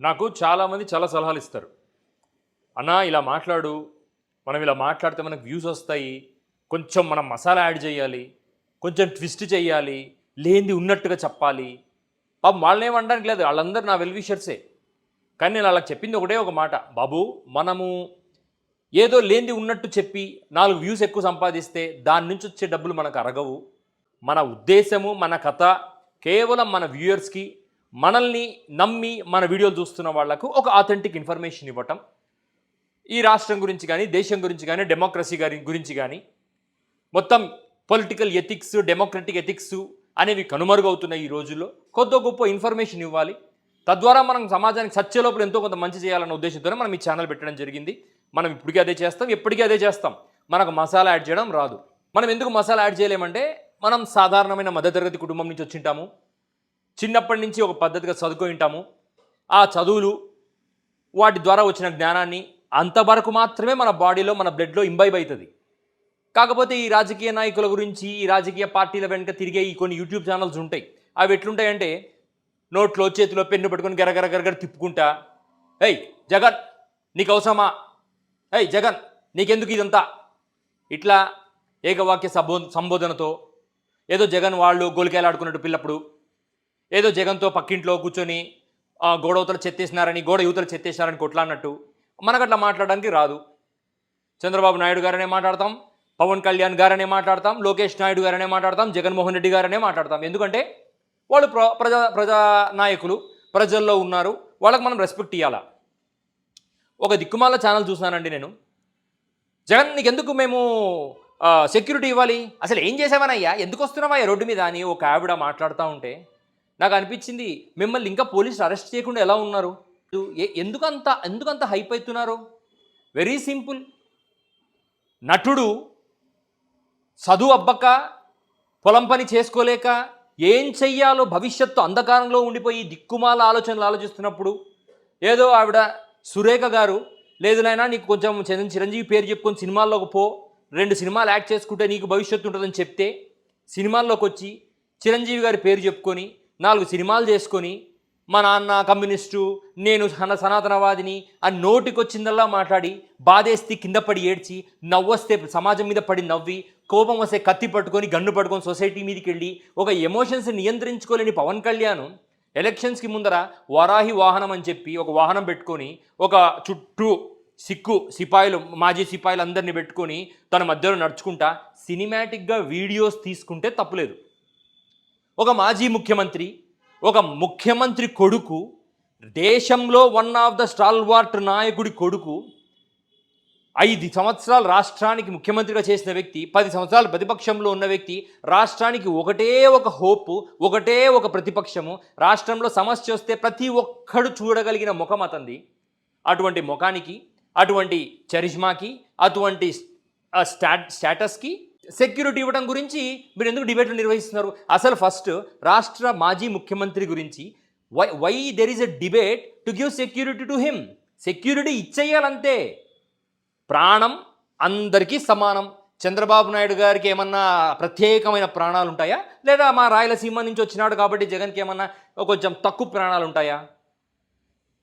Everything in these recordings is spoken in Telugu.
నాకు చాలామంది చాలా సలహాలు ఇస్తారు. అన్నా ఇలా మాట్లాడు. మనం ఇలా మాట్లాడితే మనకు వ్యూస్ వస్తాయి. కొంచెం మనం మసాలా యాడ్ చేయాలి. కొంచెం ట్విస్ట్ చేయాలి. లేనిది ఉన్నట్టుగా చెప్పాలి. పాపం వాళ్ళని ఏమనడానికి లేదు. వాళ్ళందరూ నా వెల్విషర్సే కానీ నేను వాళ్ళకి చెప్పింది ఒకటే ఒక మాట. బాబు మనము ఏదో లేనిది ఉన్నట్టు చెప్పి నాలుగు వ్యూస్ ఎక్కువ సంపాదిస్తే దాని నుంచి వచ్చే డబ్బులు మనకు అరగవు. మన ఉద్దేశము మన కథ కేవలం మన వ్యూయర్స్కి మనల్ని నమ్మి మన వీడియోలు చూస్తున్న వాళ్ళకు ఒక ఆథెంటిక్ ఇన్ఫర్మేషన్ ఇవ్వటం. ఈ రాష్ట్రం గురించి కానీ దేశం గురించి కానీ డెమోక్రసీ గారి గురించి కానీ మొత్తం పొలిటికల్ ఎథిక్స్ డెమోక్రటిక్ ఎథిక్స్ అనేవి కనుమరుగవుతున్నాయి ఈ రోజుల్లో. కొద్ది గొప్ప ఇన్ఫర్మేషన్ ఇవ్వాలి. తద్వారా మనం సమాజానికి సత్యలోపల ఎంతో కొంత మంచి చేయాలన్న ఉద్దేశంతోనే మనం ఈ ఛానల్ పెట్టడం జరిగింది. మనం ఇప్పటికీ అదే చేస్తాం ఎప్పటికీ అదే చేస్తాం. మనకు మసాలా యాడ్ చేయడం రాదు. మనం ఎందుకు మసాలా యాడ్ చేయలేమంటే మనం సాధారణమైన మధ్యతరగతి కుటుంబం నుంచి వచ్చింటాము. చిన్నప్పటి నుంచి ఒక పద్ధతిగా చదువుకొని ఉంటాము. ఆ చదువులు వాటి ద్వారా వచ్చిన జ్ఞానాన్ని అంతవరకు మాత్రమే మన బాడీలో మన బ్లడ్లో ఇంబైబ్ అవుతుంది. కాకపోతే ఈ రాజకీయ నాయకుల గురించి ఈ రాజకీయ పార్టీల వెనుక తిరిగే ఈ కొన్ని యూట్యూబ్ ఛానల్స్ ఉంటాయి. అవి ఎట్లుంటాయంటే నోట్లో చేతిలో పెన్ను పట్టుకొని గరగర గరగర తిప్పుకుంటా ఏయ్ జగన్ నీకు అవసరమా? ఏయ్ జగన్ నీకెందుకు ఇదంతా? ఇట్లా ఏకవాక్య సంబో సంబోధనతో ఏదో జగన్ వాళ్ళు గోలికాయలాడుకున్నట్టు పిల్లప్పుడు ఏదో జగన్తో పక్కింట్లో కూర్చొని గోడవతలు గోడ చెత్తేసినారని గోడ యువతలు చెత్తేసినారని కొట్లాడినట్టు మనకు అట్లా మాట్లాడడానికి రాదు. చంద్రబాబు నాయుడు గారనే మాట్లాడతాం పవన్ కళ్యాణ్ గారనే మాట్లాడతాం లోకేష్ నాయుడు గారనే మాట్లాడతాం జగన్మోహన్ రెడ్డి గారనే మాట్లాడతాం. ఎందుకంటే వాళ్ళు ప్ర ప్రజా ప్రజా నాయకులు ప్రజల్లో ఉన్నారు. వాళ్ళకి మనం రెస్పెక్ట్ ఇవ్వాలా ఒక దిక్కుమాల ఛానల్ చూసానండి నేను. జగన్ నీకు ఎందుకు మేము సెక్యూరిటీ ఇవ్వాలి? అసలు ఏం చేసావనయ్యా? ఎందుకు వస్తున్నావయ్యా రోడ్డు మీద అని ఒక ఆవిడ మాట్లాడుతూ ఉంటే నాకు అనిపించింది మిమ్మల్ని ఇంకా పోలీసులు అరెస్ట్ చేయకుండా ఎలా ఉన్నారు? ఎందుకంత ఎందుకంత హైప్ అవుతున్నారు వెరీ సింపుల్ నటుడు చదువు అబ్బక పొలం పని చేసుకోలేక ఏం చెయ్యాలో భవిష్యత్తు అంధకారంలో ఉండిపోయి దిక్కుమాల ఆలోచనలు ఆలోచిస్తున్నప్పుడు ఏదో ఆవిడ సురేఖ గారు లేదు నాయనా నీకు కొంచెం చిరంజీవి పేరు చెప్పుకొని సినిమాల్లోకి పో రెండు సినిమాలు యాక్ట్ చేసుకుంటే నీకు భవిష్యత్తు ఉంటుందని చెప్తే సినిమాల్లోకి వచ్చి చిరంజీవి గారి పేరు చెప్పుకొని నాలుగు సినిమాలు చేసుకొని మా నాన్న కమ్యూనిస్టు నేను సన సనాతనవాదిని అని నోటికొచ్చిందల్లా మాట్లాడి బాధేస్తే కింద పడి ఏడ్చి నవ్వొస్తే సమాజం మీద పడి నవ్వి కోపం వస్తే కత్తి పట్టుకొని గన్ను పట్టుకొని సొసైటీ మీదకి వెళ్ళి ఒక ఎమోషన్స్ నియంత్రించుకోలేని పవన్ కళ్యాణ్ ఎలక్షన్స్కి ముందర వరాహి వాహనం అని చెప్పి ఒక వాహనం పెట్టుకొని ఒక చుట్టూ సిక్కు సిపాయిలు మాజీ సిపాయిలు అందరినీ పెట్టుకొని తన మధ్యలో నడుచుకుంటా సినిమాటిక్గా వీడియోస్ తీసుకుంటే తప్పులేదు. ఒక మాజీ ముఖ్యమంత్రి ఒక ముఖ్యమంత్రి కొడుకు దేశంలో వన్ ఆఫ్ ద స్టాల్వార్ట్ నాయకుడి కొడుకు ఐదు సంవత్సరాలు రాష్ట్రానికి ముఖ్యమంత్రిగా చేసిన వ్యక్తి పది సంవత్సరాలు ప్రతిపక్షంలో ఉన్న వ్యక్తి రాష్ట్రానికి ఒకటే ఒక హోప్ ఒకటే ఒక ప్రతిపక్షము రాష్ట్రంలో సమస్య వస్తే ప్రతి ఒక్కడు చూడగలిగిన ముఖం అతంది అటువంటి ముఖానికి అటువంటి చరిష్మాకి అటువంటి స్టాట్ స్టేటస్కి సెక్యూరిటీ ఇవ్వడం గురించి మీరు ఎందుకు డిబేట్లు నిర్వహిస్తున్నారు? అసలు ఫస్ట్ రాష్ట్ర మాజీ ముఖ్యమంత్రి గురించి why why there is a debate to give security to him security ఇచ్చేయాలంతే. ప్రాణం అందరికీ సమానం. చంద్రబాబు నాయుడు గారికి ఏమన్నా ప్రత్యేకమైన ప్రాణాలు ఉంటాయా? లేదా మా రాయలసీమ నుంచి వచ్చినాడు కాబట్టి జగన్కి ఏమన్నా కొంచెం తక్కువ ప్రాణాలు ఉంటాయా?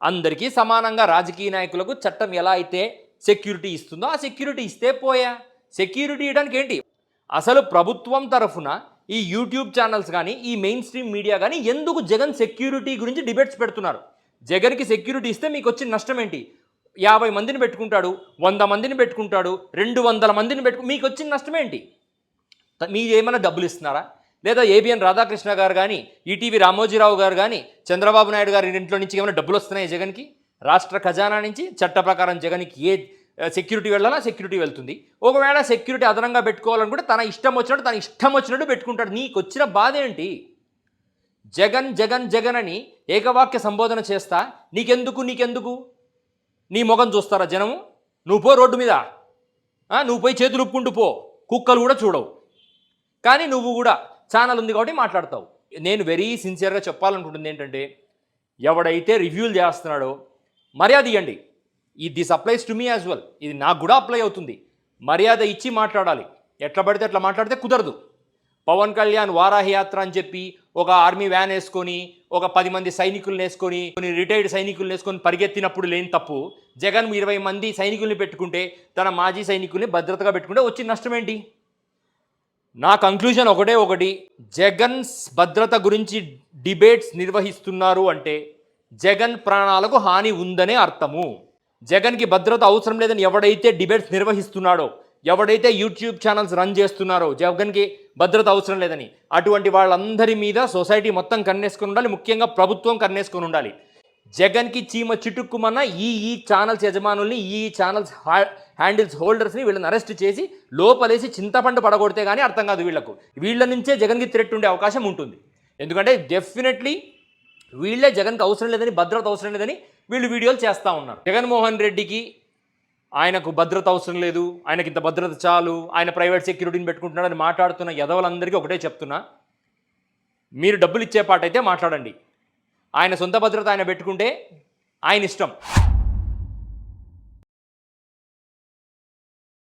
అందరికీ సమానంగా రాజకీయ నాయకులకు చట్టం ఎలా అయితే సెక్యూరిటీ ఇస్తుందో ఆ సెక్యూరిటీ ఇస్తే పోయా. సెక్యూరిటీ ఇవ్వడానికి ఏంటి? అసలు ప్రభుత్వం తరఫున ఈ యూట్యూబ్ ఛానల్స్ కానీ ఈ మెయిన్ స్ట్రీమ్ మీడియా కానీ ఎందుకు జగన్ సెక్యూరిటీ గురించి డిబేట్స్ పెడుతున్నారు? జగన్కి సెక్యూరిటీ ఇస్తే మీకు వచ్చిన నష్టం ఏంటి? యాభై మందిని పెట్టుకుంటాడు వంద మందిని పెట్టుకుంటాడు రెండు వందల మందిని పెట్టుకు మీకు వచ్చిన నష్టం ఏంటి? మీరు ఏమైనా డబ్బులు ఇస్తున్నారా? లేదా ఏబిఎన్ రాధాకృష్ణ గారు కానీ ఈటీవీ రామోజీరావు గారు కానీ చంద్రబాబు నాయుడు గారి ఇంట్లో నుంచి ఏమైనా డబ్బులు వస్తున్నాయి జగన్కి? రాష్ట్ర ఖజానా నుంచి చట్ట ప్రకారం జగన్కి ఏ సెక్యూరిటీ వెళ్ళాలా? సెక్యూరిటీ వెళ్తుంది. ఒకవేళ సెక్యూరిటీ అదనంగా పెట్టుకోవాలనుకుంటే తన ఇష్టం వచ్చినట్టు తన ఇష్టం వచ్చినట్టు పెట్టుకుంటాడు. నీకు వచ్చిన బాధ ఏంటి? జగన్ జగన్ జగన్ అని ఏకవాక్య సంబోధన చేస్తా. నీకెందుకు నీకెందుకు? నీ ముఖం చూస్తారా జనము? నువ్వు పో రోడ్డు మీద. నువ్వు పోయి చేతులు ఉప్పుకుంటూ పో. కుక్కలు కూడా చూడవు. కానీ నువ్వు కూడా ఛానల్ ఉంది కాబట్టి మాట్లాడతావు. నేను వెరీ సిన్సియర్గా చెప్పాలనుకుంటుంది ఏంటంటే ఎవడైతే రివ్యూలు చేస్తున్నాడో మర్యాద ఇవ్వండి ఈ this applies to me as well ఇది నాకు కూడా అప్లై అవుతుంది. మర్యాద ఇచ్చి మాట్లాడాలి. ఎట్లా పడితే అట్లా మాట్లాడితే కుదరదు. పవన్ కళ్యాణ్ వారాహి యాత్ర అని చెప్పి ఒక ఆర్మీ వ్యాన్ వేసుకొని ఒక పది మంది సైనికులను వేసుకొని కొన్ని రిటైర్డ్ సైనికులను వేసుకొని పరిగెత్తినప్పుడు లేని తప్పు జగన్ ఇరవై మంది సైనికుల్ని పెట్టుకుంటే తన మాజీ సైనికుల్ని భద్రతగా పెట్టుకుంటే వచ్చిన నష్టం ఏంటి? నా కంక్లూజన్ ఒకటే ఒకటి. జగన్స్ భద్రత గురించి డిబేట్స్ నిర్వహిస్తున్నారు అంటే జగన్ ప్రాణాలకు హాని ఉందనే అర్థము. జగన్కి భద్రత అవసరం లేదని ఎవడైతే డిబేట్స్ నిర్వహిస్తున్నాడో ఎవడైతే యూట్యూబ్ ఛానల్స్ రన్ చేస్తున్నారో జగన్కి భద్రత అవసరం లేదని. అటువంటి వాళ్ళందరి మీద సొసైటీ మొత్తం కన్నేసుకొని ఉండాలి ముఖ్యంగా ప్రభుత్వం కన్నేసుకొని ఉండాలి. జగన్కి చీమ చిటుక్కుమన్న ఈ ఈ ఛానల్స్ యజమానుల్ని ఈ ఛానల్స్ హ్యాండిల్స్ హోల్డర్స్ని వీళ్ళని అరెస్ట్ చేసి లోపలేసి చింతపండు పడగొడితే కానీ అర్థం కాదు వీళ్ళకు. వీళ్ళ నుంచే జగన్కి థ్రెట్ ఉండే అవకాశం ఉంటుంది. ఎందుకంటే డెఫినెట్లీ వీళ్ళే జగన్కి అవసరం లేదని భద్రత అవసరం లేదని వీళ్ళు వీడియోలు చేస్తూ ఉన్నారు. జగన్మోహన్ రెడ్డికి ఆయనకు భద్రత అవసరం లేదు ఆయనకి ఇంత భద్రత చాలు ఆయన ప్రైవేట్ సెక్యూరిటీని పెట్టుకుంటున్నాడని మాట్లాడుతున్న యదవులందరికీ ఒకటే చెప్తున్నా. మీరు డబ్బులు ఇచ్చే పాట అయితే మాట్లాడండి. ఆయన సొంత భద్రత ఆయన పెట్టుకుంటే ఆయన ఇష్టం.